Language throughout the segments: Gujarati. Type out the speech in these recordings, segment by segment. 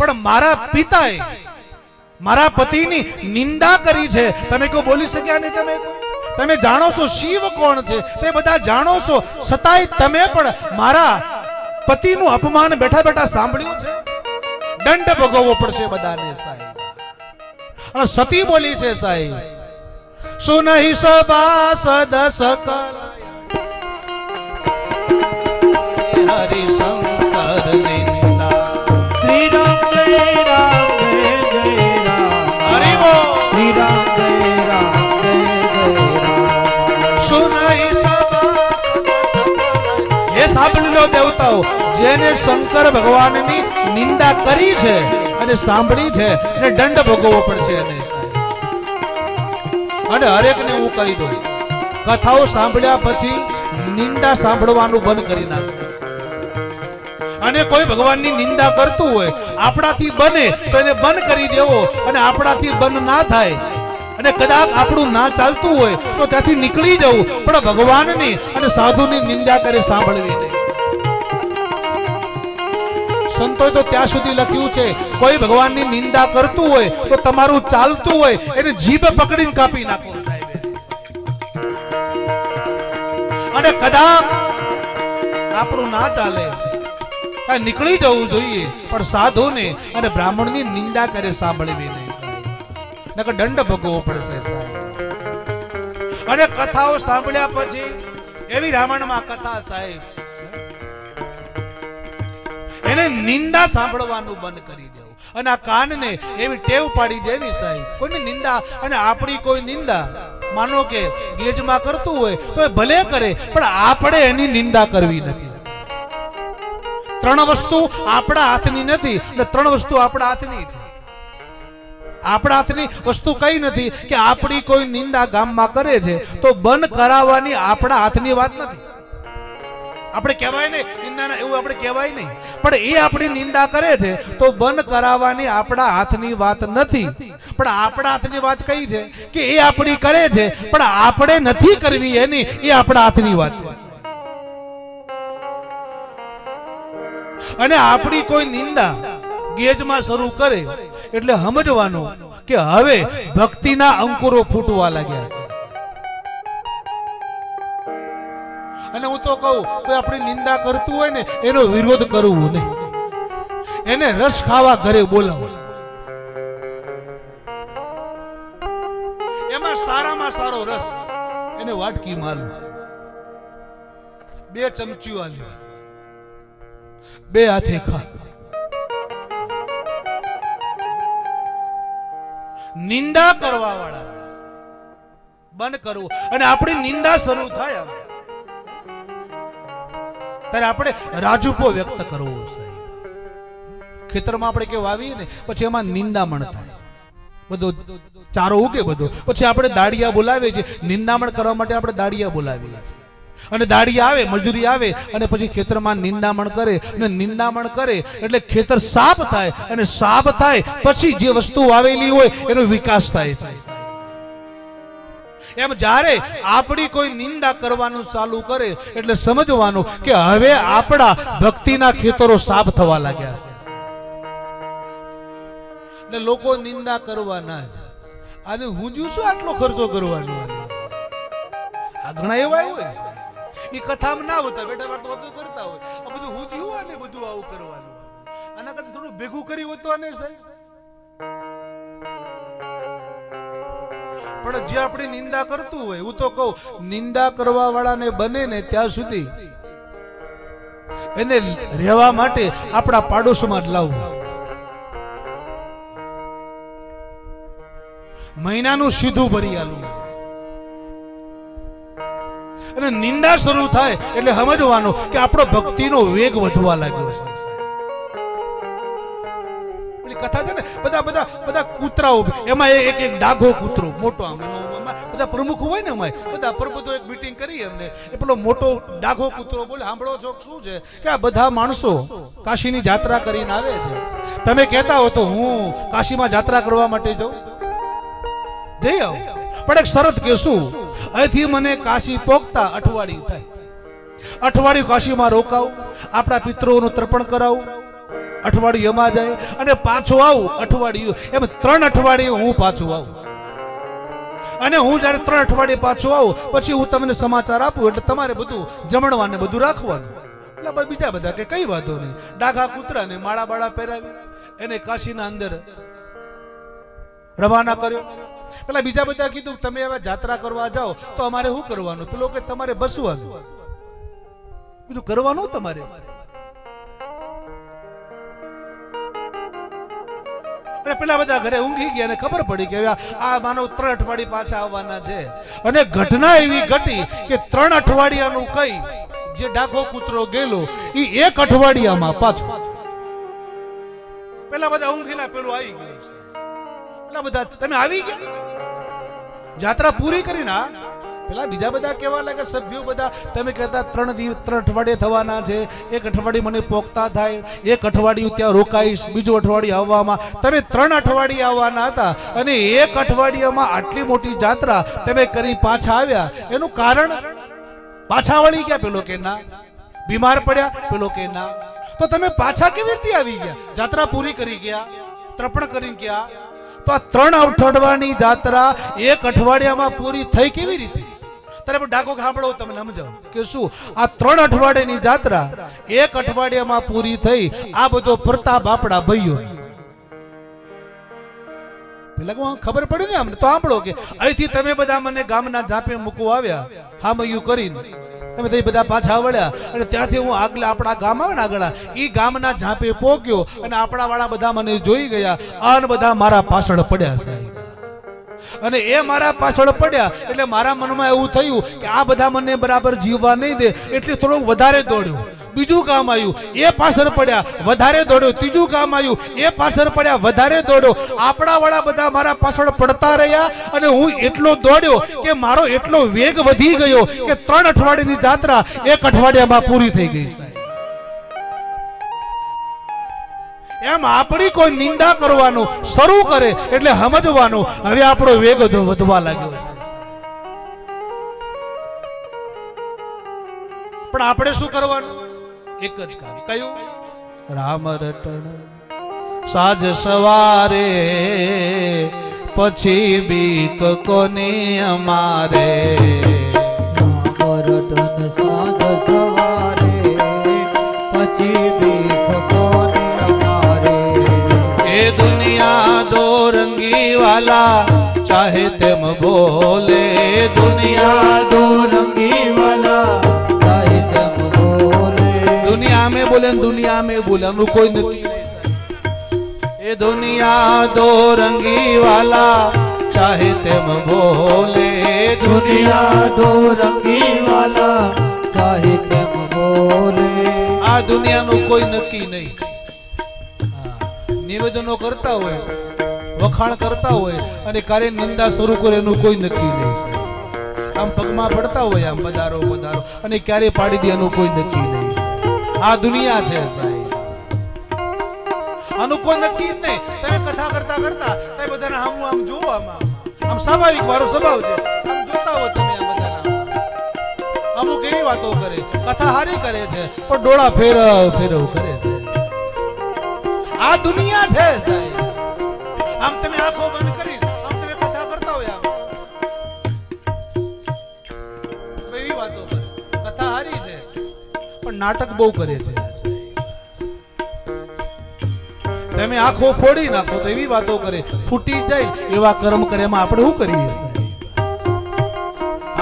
પણ મારા પિતાએ મારા પતિની નિંદા કરી છે. તમે કોઈ બોલી શક્યા નહીં તમે? તમે જાણો છો શિવ કોણ છે? તે બધા જાણો છો. છતાંય તમે પણ મારા પતિનું અપમાન બેઠા બેઠા સાંભળ્યું છે? દંડ ભોગવવો પડશે બધાને સાહેબ. અને સતી બોલી છે સાહેબ. સુનહી સભાસદ સકલ હે દેવતાઓ, જેને શંકર ભગવાનની નિંદા કરી છે અને સાંભળી છે અને દંડ ભોગવવો પડશે એને. અને હરેકને હું કહી દઉં, કથાઓ સાંભળ્યા પછી નિંદા સાંભળવાનું બંધ કરી નાખો. અને કોઈ ભગવાનની નિંદા કરતું હોય, આપણાથી બને તો એને બંધ કરી દેવો અને આપણાથી બંધ ના થાય. અને કદાચ આપણું ના ચાલતું હોય તો ત્યાંથી નીકળી જવું. પણ ભગવાનની અને સાધુની નિંદા કરી સાંભળવી નહીં. સંતોએ તો ત્યાં સુધી લખ્યું છે, કોઈ ભગવાનની નિંદા કરતું હોય તો તમારું ચાલતું હોય, એને જીભ પકડીને કાપી નાખો. અને કદાચ આપણું ના ચાલે નીકળી જવું જોઈએ, પણ સાધુને અને બ્રાહ્મણની નિંદા કરે સાંભળવી નહીં. નકર દંડ ભોગવવો પડશે અને કથાઓ સાંભળ્યા પછી એવી રામાયણમાં કથા, સાહેબ, એને નિંદા સાંભળવાનું બંધ કરી દેવું. અને આ કાનને એવી ટેવ પાડી દેવી, સાહેબ. કોઈની નિંદા? અને આપણી કોઈ નિંદા? માનો કે ગેજમાં કરતું હોય, તો એ ભલે કરે, પણ આપણે એની નિંદા કરવી નથી ત્રણ વસ્તુ આપણા હાથની નથી, એટલે ત્રણ વસ્તુ આપણા હાથની છે. આપણા હાથની વસ્તુ કઈ નથી કે આપણી કોઈ નિંદા ગામમાં કરે છે, તો બંધ કરાવવાની આપણા હાથની વાત નથી. આપણે કહેવાય નહીં, નિંદાના એવું આપણે કહેવાય નહીં. પણ એ આપણી નિંદા કરે છે, તો બંધ કરાવવાની આપણા હાથની વાત નથી. પણ આપણા હાથની વાત કઈ છે? કે એ આપણી કરે છે, પણ આપણે નથી કરવી એની, એ આપણા હાથની વાત છે. અને આપણી કોઈ નિંદા ગેજમાં શરૂ કરે એટલે સમજવાનું કે હવે ભક્તિના અંકુરો ફૂટવા લાગ્યા અને હું તો કહું, કોઈ આપણી નિંદા કરતું હોય ને, એનો વિરોધ કરવો નહીં. એને રસ ખાવા ઘરે બોલાવો. એમાં સારામાં સારો રસ, એને વાટકી માલો બે ચમચી આલ્યો. બે હાથે ખા નિંદા કરવા વાળા બંધ કરવું. અને આપણી નિંદા શરૂ થાય ત્યારે આપણે રાજુપો વ્યક્ત કરવો, સાહેબ. ખેતરમાં આપણે કે વાવીએ ને, પછી એમાં નિંદામણ થાય. બધો ચારો ઉગે બધો. પછી આપણે દાડિયા બોલાવીએ છીએ. નિંદામણ કરવા માટે આપણે દાડિયા બોલાવીએ છીએ. અને દાડી આવે, મજૂરી આવે, અને પછી ખેતરમાં નિંદામણ કરે અને નિંદામણ કરે, એટલે ખેતર સાફ થાય અને સાફ થાય, પછી જે વસ્તુ વાવેલી હોય એનો વિકાસ થાય. છે એમ જ્યારે આપણી કોઈ નિંદા કરવાનું ચાલુ કરે, એટલે સમજવાનું કે હવે આપણા ભક્તિના ખેતરો સાફ થવા લાગ્યા છે. ને લોકો નિંદા કરવાના જ અને હું શું આટલો ખર્ચો કરવાનો. આ ઘણા એવા હોય એ કથામાં ના હોતા, બેટા વાર તો બધું કરતા હોય. આ બધું હું જીવું ને બધું આવું કરવાનું? આના કરતા થોડું ભેગું કરી હોતો આને સાહેબ. પણ જે આપણી નિંદા કરતું હોય, હું તો કહું, નિંદા કરવા વાળાને બને ને ત્યાં સુધી એને રહેવા માટે આપણા પાડોશમાં જ લાવવું મહિનાનું સીધું ભરી આલવું અને નિંદા શરૂ થાય એટલે સમજવાનું કે આપણો ભક્તિનો વેગ વધવા લાગ્યો છે. બધા બધા એક એક કરી એમને. પેલો મોટો ડાઘો કૂતરો બોલે સાંભળો છો, શું છે? કે આ બધા માણસો કાશીની જાત્રા કરીને આવે છે. તમે કહેતા હો તો હું કાશીમાં જાત્રા કરવા માટે જાઉં. જઈ આવો. પણ એક શરત કહેશું અહીંથી મને કાશી પોગતા અઠવાડિયું થાય. અઠવાડિયું કાશીમાં રોકાવું, આપણા પિતૃઓનું તર્પણ કરાવું. અઠવાડિયું એમાં જાય અને પાછો આવું અઠવાડિયું. એમ ત્રણ અઠવાડિયું હું પાછું આવું. અને હું જ્યારે ત્રણ અઠવાડિયે પાછો આવું, પછી હું તમને સમાચાર આપું એટલે તમારે બધું જમણવાને બધું રાખવાનું. એટલે બીજા બધા કે કઈ વાંધો નહીં. ડાઘા કૂતરાને માળા બાળા પહેરાવી, એને કાશીના અંદર રવાના કર્યો. પેલા બીજા બધા કીધું તમે હવે જાત્રા કરવા જાઓ, તો અમારે શું કરવાનું? પેલો કે તમારે બસવાનું બીજું કરવાનું તમારે? પેલા બધા ઘરે ઊંઘી ગયા અને ખબર પડી કે આ માનવ ત્રણ અઠવાડિયે પાછા આવવાના છે. અને ઘટના એવી ઘટી કે ત્રણ અઠવાડિયાનું કઈ જે ડાકો કૂતરો ગયેલો એ એક અઠવાડિયામાં પાછો. પેલા બધા ઊંઘીલા પેલું આવી ગયું છે. પેલા બધા. તમે આવી ગયા? જાત્રા પૂરી કરી ના પેલા બીજા બધા કેવા લાગે સભ્યો બધા? તમે કહેતા ત્રણ દિવસ ત્રણ અઠવાડિયે થવાના છે. એક અઠવાડિયું મને પોખતા થાય. એક અઠવાડિયું ત્યાં રોકાઈશ. બીજું અઠવાડિયું આવવામાં. તમે ત્રણ અઠવાડિયે આવવાના હતા અને એક અઠવાડિયામાં આટલી મોટી જાત્રા તમે કરી પાછા આવ્યા. એનું કારણ? પાછા વળી ગયા પેલો કે ના. બીમાર પડ્યા પેલો કે ના. તો તમે પાછા કેવી રીતે આવી ગયા? જાત્રા પૂરી કરી ગયા, તર્પણ કરી ગયા. તો આ ત્રણ અઠવાડિયાની જાત્રા એક અઠવાડિયામાં પૂરી થઈ કેવી રીતે? ત્યારે ડાકો સાંભળો તમે કે શું? આ ત્રણ અઠવાડિયાની જાત્રા એક અઠવાડિયામાં પૂરી થઈ, આ બધો પ્રતાપ આપણા ભાઈઓ. પેલા ખબર પડી ને આમ તો સાંભળો કે અહીંથી તમે બધા મને ગામના જાપે મૂકવા આવ્યા. હામયું કરીને. તમે તે બધા પાછા વળ્યા. અને ત્યાંથી હું આગળ આપણા ગામ આવે ને આગળ એ ગામના ઝાંપે પોક્યો અને આપણા વાળા બધા મને જોઈ ગયા. અને બધા મારા પાછળ પડ્યા છે. અને એ મારા પાછળ પડ્યા એટલે મારા મનમાં એવું થયું કે આ બધા મને બરાબર જીવવા નહીં દે. એટલે થોડુંક વધારે દોડ્યું. બીજું કામ આવ્યું. એ પાછળ પડ્યા, વધારે દોડ્યો ત્રીજું કામ આવ્યું. એ પાછળ પડ્યા, વધારે દોડ્યો આપણા વાળા બધા મારા પાછળ પડતા રહ્યા અને હું એટલો દોડ્યો કે મારો એટલો વેગ વધી ગયો કે ત્રણ અઠવાડિયાની જાત્રા એક અઠવાડિયામાં પૂરી થઈ ગઈ એમ આપણી કોઈ નિંદા કરવાનું, શરૂ કરે એટલે સમજવાનું, હવે આપણો વેગ વધવા લાગ્યો છે. પણ આપણે શું કરવાનું? એક જ કામ કયું? રામ રટણ સાજ સવારે, પછી બીક કોની અમારે? કરટન સાંજ સવારે, પછી બીક કોને અમારે? એ દુનિયા દો રંગી વાલા, ચાહે તેમ બોલે દુનિયા દો में बोले दुनिया में बोले हम लोग कोई नहीं ये दुनिया दो रंगी वाला चाहे तेम बोले દુનિયા દો રંગી વાલા સાહિત્ય બોલે આ દુનિયાનું કોઈ નક્કી નહીં હા, નિવેદનો કરતા હોય વખાણ કરતા હોય અને કાર્ય નિંદા શરૂ કરે એનું કોઈ નક્કી નહીં સાહેબ. આમ પગમાં પડતા હોય આમ બધારો બધારો અને ક્યારે પાડી દે એનું કોઈ નક્કી નહીં સાહેબ. આ દુનિયા છે સાહેબ. આનું નક્કી જ નહીં. તમે કથા કરતા કરતા તમે બધાને આમ આમ જુઓ આમાં આમ. સ્વાભાવિક મારો સ્વભાવ છે. આમ જોતા હો તમે આ બધાના. અમુક એવી વાતો કરે કથા હારી કરે છે, પણ ડોળા ફેરવ ફેરવ કરે છે. આ દુનિયા છે સાહેબ. આમ તમે આંખો બંધ નાટક બહુ કરે છે. તમે આંખો ફોડી નાખો તો એવી વાતો કરે. ફૂટી જાય એવા કર્મ કરે એમાં આપણે શું કરીએ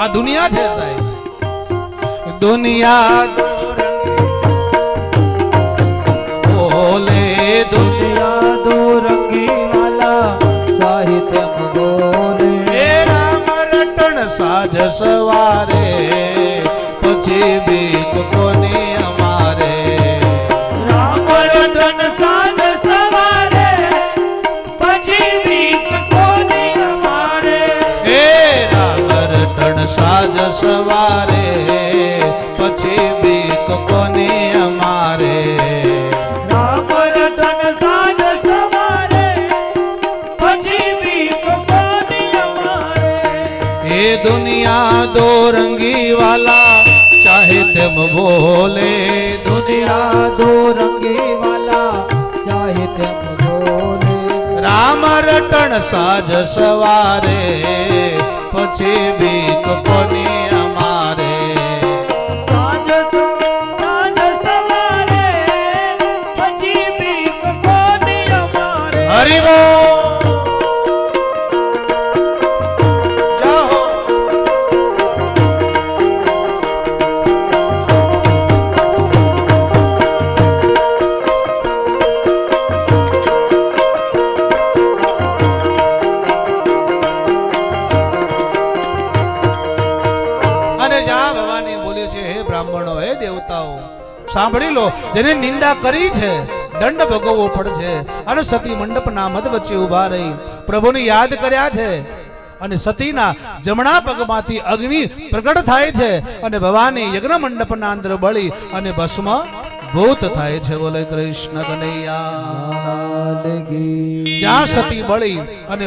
આ દુનિયા છે સાહેબ. દુનિયા બોલે દુનિયા દો વાલા સાહિત્ય બોલે રામ રટણ સાજ સવારે, પછી કોની અમારે? એ દુનિયા દો રંગી વાલા ચાહે તેમ બોલે. દુનિયા દો રંગી વાલા તેમ બોલે. રામ રટણ સાજ સવારે પછી બીક કોની સાંભળી લો જેને નિંદા કરી છે દંડ ભોગવવો પડશે. અને સતી મંડપના મધ વચ્ચે ઊભા રહી પ્રભુને યાદ કર્યા છે. અને સતીના જમણા પગમાંથી અગ્નિ પ્રગટ થાય છે અને ભવાની યજ્ઞ મંડપના અંદર બળી અને ભસ્મ ભૂત થાય છે. બોલે કૃષ્ણ કનૈયા. જ્યાં સતી બળી અને